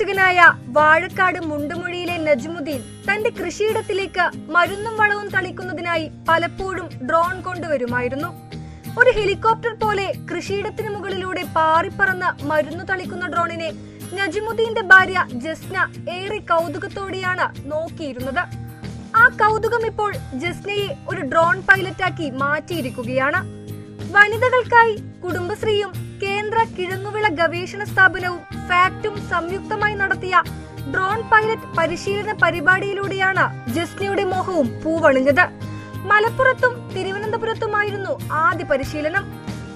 മകനായ വാഴക്കാട് മുണ്ടുമൊഴിയിലെ നജ്മുദ്ദീൻ തന്റെ കൃഷിയിടത്തിലേക്ക് മരുന്നും വളവും തളിക്കുന്നതിനായി പലപ്പോഴും ഡ്രോൺ കൊണ്ടുവരുമായിരുന്നു. ഒരു ഹെലികോപ്റ്റർ പോലെ കൃഷിയിടത്തിന് മുകളിലൂടെ പാറിപ്പറന്ന് മരുന്നു തളിക്കുന്ന ഡ്രോണിനെ നജ്മുദ്ദീന്റെ ഭാര്യ ജസ്ന ഏറെ കൗതുകത്തോടെയാണ് നോക്കിയിരുന്നത്. ആ കൗതുകം ഇപ്പോൾ ജസ്നയെ ഒരു ഡ്രോൺ പൈലറ്റാക്കി മാറ്റിയിരിക്കുകയാണ്. വനിതകൾക്കായി കുടുംബശ്രീയും കേന്ദ്ര കിഴങ്ങുവിള ഗവേഷണ സ്ഥാപനവും ഫാക്ടും സംയുക്തമായി നടത്തിയ ഡ്രോൺ പൈലറ്റ് പരിശീലന പരിപാടിയിലൂടെയാണ് ജസ്നിയുടെ മോഹവും പൂവണിഞ്ഞത്. മലപ്പുറത്തും തിരുവനന്തപുരത്തുമായിരുന്നു ആദ്യ പരിശീലനം.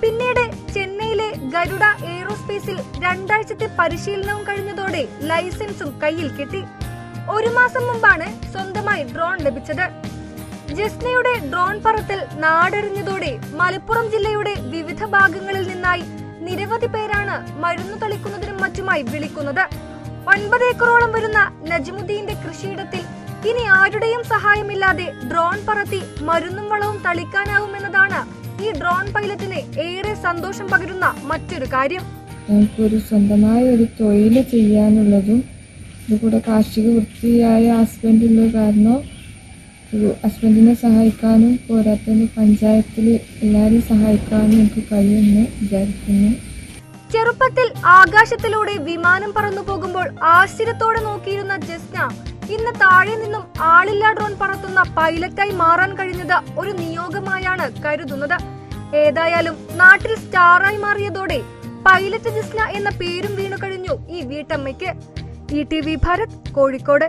പിന്നീട് ചെന്നൈയിലെ ഗരുഡ എയ്റോസ്പേസിൽ രണ്ടാഴ്ചത്തെ പരിശീലനവും കഴിഞ്ഞതോടെ ലൈസൻസും കയ്യിൽ കിട്ടി. ഒരു മാസം മുമ്പാണ് സ്വന്തമായി ഡ്രോൺ ലഭിച്ചത്. ജസ്നയുടെ ഡ്രോൺ പറത്തൽ നാടറിഞ്ഞതോടെ മലപ്പുറം ജില്ലയുടെ വിവിധ ഭാഗങ്ങളിൽ നിന്നായി നിരവധി പേരാണ് മരുന്ന് തളിക്കുന്നതിനും മറ്റുമായി വിളിക്കുന്നത്. ഒൻപത് ഏക്കറോളം വരുന്ന നജ്മുദ്ദീന്റെ കൃഷിയിടത്തിൽ ഇനി ആരുടെയും സഹായമില്ലാതെ ഡ്രോൺ പറത്തി മരുന്നും വളവും തളിക്കാനാവുമെന്നതാണ് ഈ ഡ്രോൺ പൈലറ്റിന് ഏറെ സന്തോഷം പകരുന്ന മറ്റൊരു കാര്യം. ഞങ്ങൾക്കൊരു സ്വന്തമായ ഒരു തൊഴിൽ ചെയ്യാനുള്ളതും ഇതുകൂടെ കാർഷിക വൃത്തിയായ ഹസ്ബൻഡ് ഉള്ളത് കാരണം ഒരു ഹസ്ബൻഡിനെ സഹായിക്കാനും പോരാത്തതിന് പഞ്ചായത്തിൽ എല്ലാവരെയും സഹായിക്കാനും എനിക്ക് കഴിയുമെന്ന് വിചാരിക്കുന്നു. ചെറുപ്പത്തിൽ ആകാശത്തിലൂടെ വിമാനം പറന്നു പോകുമ്പോൾ ആശ്ചര്യത്തോടെ നോക്കിയിരുന്ന ജസ്ന ഇന്ന് താഴെ നിന്നും ആളില്ലാ ഡ്രോൺ പറത്തുന്ന പൈലറ്റായി മാറാൻ കഴിഞ്ഞത് ഒരു നിയോഗമായാണ് കരുതുന്നത്. ഏതായാലും നാട്ടിൽ സ്റ്റാറായി മാറിയതോടെ പൈലറ്റ് ജസ്ന എന്ന പേരും വീണു കഴിഞ്ഞു ഈ വീട്ടമ്മയ്ക്ക്. E T V Bharat Kozhikode.